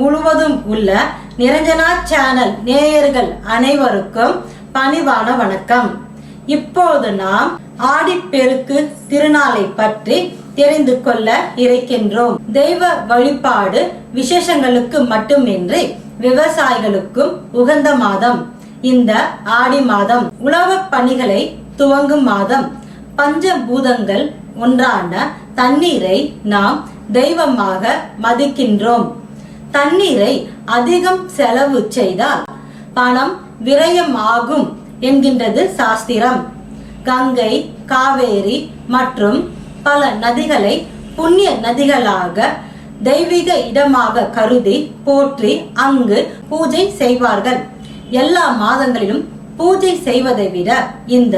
முழுவதும் உள்ள நிரஞ்சனா சேனல் நேயர்கள் அனைவருக்கும் பணிவான வணக்கம். இப்போது நாம் ஆடிப்பெருக்கு திருநாளை பற்றி தெரிந்து கொள்ள இருக்கின்றோம். தெய்வ வழிபாடு விசேஷங்களுக்கு மட்டுமின்றி விவசாயிகளுக்கும் உகந்த மாதம். இந்த ஆடி மாதம் உழவுப் பணிகளை துவங்கும் மாதம். பஞ்சபூதங்கள் ஒன்றான தண்ணீரை நாம் தெய்வமாக மதிக்கின்றோம். தண்ணீரை அதிகம் செலவு செய்தால் பணம் விரயமாகும் என்கின்றது சாஸ்திரம். கங்கை காவேரி மற்றும் பல நதிகளை புண்ணிய நதிகளாக தெய்வீக இடமாக கருதி போற்றி அங்கு பூஜை செய்வார்கள். எல்லா மாதங்களிலும் பூஜை செய்வதை விட இந்த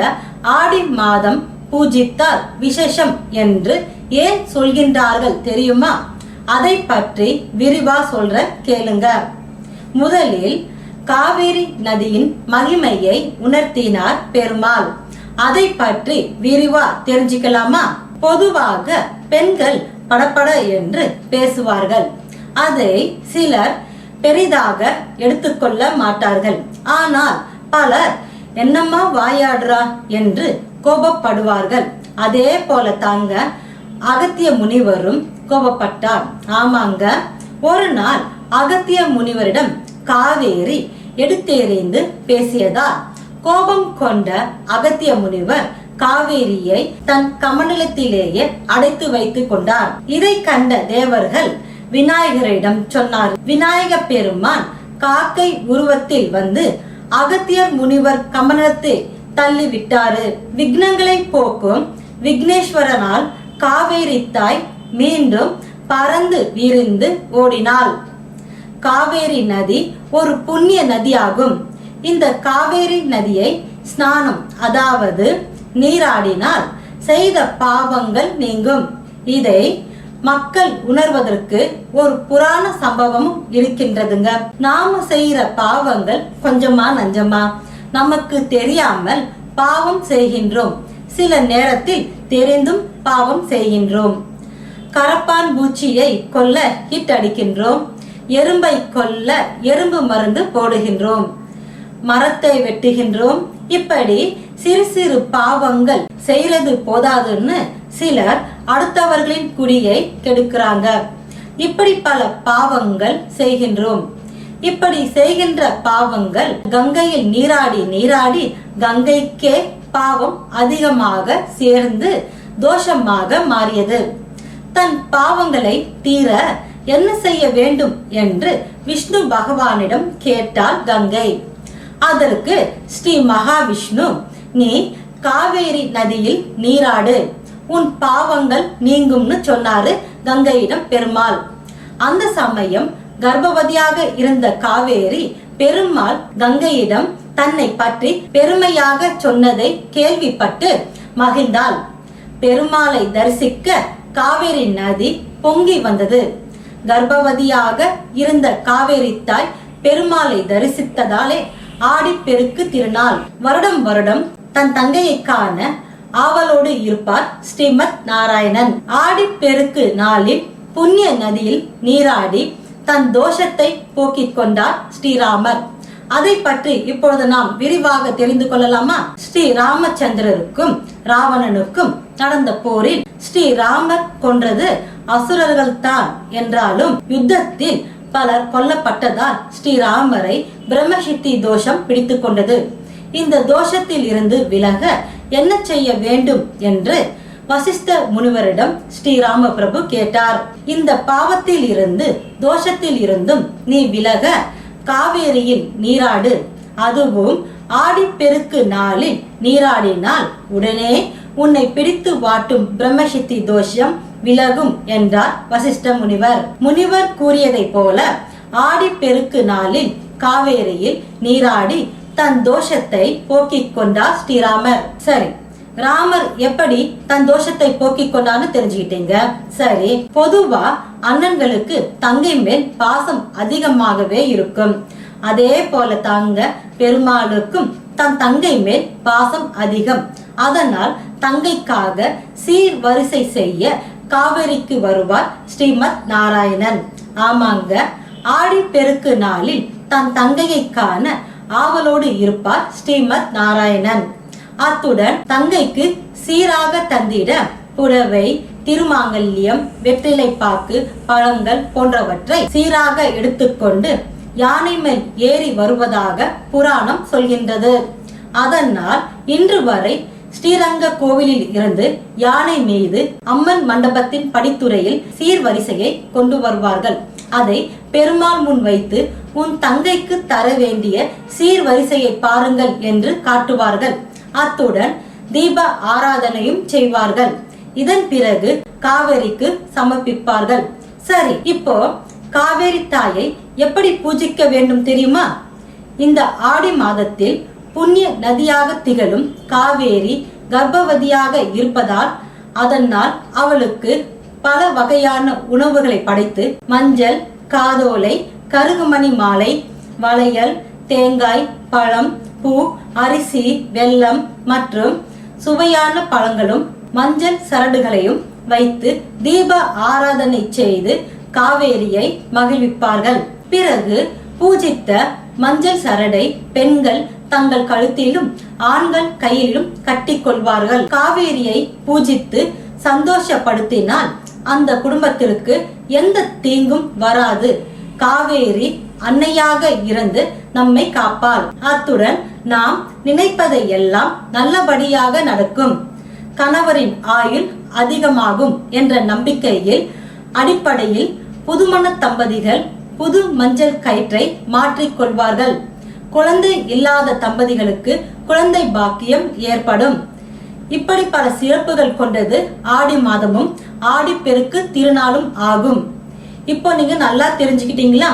ஆடி மாதம் பூஜித்தால் விசேஷம் என்று ஏன் சொல்கின்றார்கள் தெரியுமா? அதை பற்றி விரிவா சொல்ற கேளுங்க. முதலில் காவேரி நதியின் மகிமையை உணர்த்தினார் பெருமாள். அதை பற்றி விரிவா தெரிஞ்சுக்கலாமா? பொதுவாக பெண்கள் படப்பட என்று பேசுவார்கள். அதை சிலர் பெரிதாக எடுத்துக்கொள்ள மாட்டார்கள். ஆனால் பலர் என்னம்மா வாயாடுறா? என்று கோபப்படுவார்கள். அதே போல தாங்க அகத்திய முனிவரும் கோபப்பட்டார். ஆமாங்க ஒரு நாள் அகத்திய முனிவரிடம் காவேரி எடுத்தெறிந்து பேசியதால் கோபம் கொண்ட அகத்திய முனிவர் காவேரியை தன் கமண்டலத்திலேயே அடைத்து வைத்துக் கொண்டார். இதை கண்ட தேவர்கள் விநாயகரிடம் சொன்னார் விநாயக பெருமான் காக்கை உருவத்தில் வந்து அகத்தியர் முனிவர் கமனத்தை தள்ளி விட்டாரு விக்னங்களை போக்கும் விக்னேஸ்வரனால் காவேரி தாய் மீண்டும் பறந்து விரிந்து ஓடினாள். காவேரி நதி ஒரு புண்ணிய நதியாகும். இந்த காவேரி நதியை ஸ்நானம் அதாவது நீராடினால் செய்த பாவங்கள் நீங்கும். இதை மக்கள் உணர்வதற்கு ஒரு புராண சம்பவமும் இருக்கின்றதுங்க. நாம செய்யற பாவங்கள் கொஞ்சமா நஞ்சமா. நமக்கு தெரியாமல் பாவம் செய்கின்றோம். சில நேரத்தில் தெரிந்தும் பாவம் செய்கின்றோம். கரப்பான் பூச்சியை கொல்ல ஹிட் அடிக்கின்றோம். எறும்பை கொல்ல எறும்பு மருந்து போடுகின்றோம். மரத்தை வெட்டுகின்றோம். இப்படி சிறு சிறு பாவங்கள் செய்யறது போதாதுன்னு சிலர் அடுத்தவர்களின் குடியை கெடுக்கிறாங்க. இப்படி பல பாவங்கள் செய்கின்றோம். இப்படி செய்கின்ற பாவங்கள் கங்கையில் நீராடி நீராடி கங்கைக்கே பாவம் அதிகமாக சேர்ந்து தோஷமாக மாறியது. தன் பாவங்களை தீர என்ன செய்ய வேண்டும் என்று விஷ்ணு பகவானிடம் கேட்டார் கங்கை. அதற்கு ஸ்ரீ மகாவிஷ்ணு நீ காவேரி நதியில் நீராடு. உன் பாவங்கள் நீங்கும்னு சொன்னாரு கங்கையிடம் பெருமாள். அந்த சமயம் கர்ப்பவதியாக இருந்த காவேரி பெருமாள் கங்கையிடம் தன்னை பற்றி பெருமையாக சொன்னதை கேள்விப்பட்டு மகிழ்ந்தாள். பெருமாளை தரிசிக்க காவேரி நதி பொங்கி வந்தது. கர்ப்பவதியாக இருந்த காவேரி தாய் பெருமாளை தரிசித்ததாலே ஆடிப்பெருக்கு திருநாள். வருடம் வருடம் தன் தங்கையை காண ஆவலோடு இருப்பார் ஸ்ரீமத் நாராயணன். ஆடிப்பெருக்கு நாளில் புண்ணிய நதியில் நீராடி தன் தோஷத்தை போக்கிக் கொண்டார் ஸ்ரீராமர். அதை பற்றி இப்பொழுது நாம் விரிவாக தெரிந்து கொள்ளலாமா? ஸ்ரீ ராமச்சந்திரருக்கும் ராவணனுக்கும் நடந்த போரில் ஸ்ரீராமர் கொன்றது அசுரர்கள் தான் என்றாலும் யுத்தத்தில் பலர் கொல்லப்பட்டதால் ஸ்ரீராமரை பிரம்மசித்தி தோஷம் பிடித்து கொண்டது. இந்த தோஷத்தில் இருந்து விலக என்ன செய்ய வேண்டும் என்று வசிஷ்ட முனிவரிடம் ஸ்ரீராம பிரபு கேட்டார். இந்த பாவத்தில் இருந்து தோஷத்தில் இருந்தும் நீ விலக காவேரியில் நீராடு. அதுவும் ஆடிப்பெருக்கு நாளில் நீராடினால் உடனே உன்னை பிடித்து வாட்டும் பிரம்மசித்தி தோஷம் விலகும் என்றார் வசிஷ்ட முனிவர். முனிவர் கூறியதைப் போல ஆடிப்பெருக்கு நாளில் காவேரியில் நீராடி தன் தோஷத்தை போக்கிக் கொண்டார் ஸ்ரீராமர். சரி ராமர் எப்படி தன் தோஷத்தை போக்கிக் கொண்டான்னு தெரிஞ்சுக்கிட்டீங்க. சரி பொதுவா அண்ணன்களுக்கு தங்கை மேல் பாசம் அதிகமாகவே இருக்கும். அதே போல தாங்க பெருமாளுக்கும் தன் தங்கை மேல் பாசம் அதிகம். அதனால் தங்கைக்காக சீர் வரிசை செய்ய காவேரிக்கு வருவார் ஸ்ரீமத் நாராயணன். ஆமாங்க ஆடி பெருக்கு நாளில் தன் தங்கையை காண ஆவலோடு இருப்பார் ஸ்ரீமத் நாராயணன். அத்துடன் தங்கைக்கு சீராக தந்திட புடவை திருமாங்கல்யம் வெற்றிலை பாக்கு பழங்கள் போன்றவற்றை சீராக எடுத்துக்கொண்டு யானை மேல் ஏறி வருவதாக புராணம் சொல்கின்றது. அதனால் இன்று வரை ஸ்ரீரங்க கோவிலில் இருந்து யானை மீது அம்மன் மண்டபத்தின் படித்துறையில் சீர்வரிசையை கொண்டு வருவார்கள். அதை பெருமாள் முன் வைத்து உன் தங்கைக்கு தர வேண்டிய சீர்வரிசையை பாருங்கள் என்று காட்டுவார்கள். அத்துடன் தீப ஆராதனையும் செய்வார்கள். இதன் பிறகு காவேரிக்கு சமர்ப்பிப்பார்கள். சரி இப்போ காவேரி தாயை எப்படி பூஜிக்க வேண்டும் தெரியுமா? இந்த ஆடி மாதத்தில் புண்ணிய நதியாக திகழும் காவேரி கர்ப்பவதியாக இருப்பதால் அதனால் அவளுக்கு பல வகையான உணவுகளை படைத்து மஞ்சள் காதோலை கருகுமணி மாலை வளையல் தேங்காய் பழம் பூ அரிசி வெல்லம் மற்றும் சுவையான பழங்களும் மஞ்சள் சரடுகளையும் வைத்து தீப ஆராதனை செய்து காவேரியை மகிழ்விப்பார்கள். பிறகு பூஜித்த மஞ்சள் சரடை பெண்கள் தங்கள் கழுத்திலும் ஆண்கள் கையிலும் கட்டிக்கொள்வார்கள் காவேரியை பூஜித்து சந்தோஷப்படுத்தினால் அந்த குடும்பத்திற்கு எந்த தீங்கும் வராது. காவேரி அன்னையாக இருந்து நம்மை காப்பாள். அத்துடன் நாம் நினைப்பதை எல்லாம் நல்லபடியாக நடக்கும். கணவரின் ஆயுள் அதிகமாகும் என்ற நம்பிக்கையில் அடிப்படையில் புதுமண தம்பதிகள் புது மஞ்சள் கயிற்றை மாற்றிக் கொள்வார்கள். குழந்தை இல்லாத தம்பதிகளுக்கு குழந்தை பாக்கியம் ஏற்படும். இப்படி பல சிறப்புகள் கொண்டது ஆடி மாதமும் ஆடி பெருக்கு திருநாளும் ஆகும். இப்போ நீங்க நல்லா தெரிஞ்சுக்கிட்டீங்களா?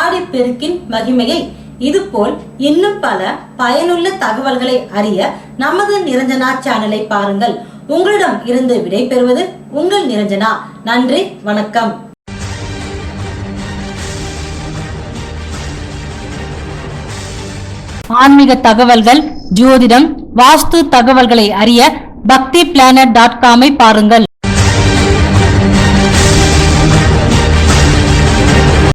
ஆடிப்பெருக்கின் மகிமையை. இதுபோல் இன்னும் பல பயனுள்ள தகவல்களை அறிய நமது நிரஞ்சனா சேனலை பாருங்கள். உங்களிடம் இருந்து விடைபெறுவது உங்கள் நிரஞ்சனா. நன்றி வணக்கம். ஆன்மீக தகவல்கள் ஜோதிடம் வாஸ்து தகவல்களை அறிய பக்தி பிளானட் டாட் காமை பாருங்கள்.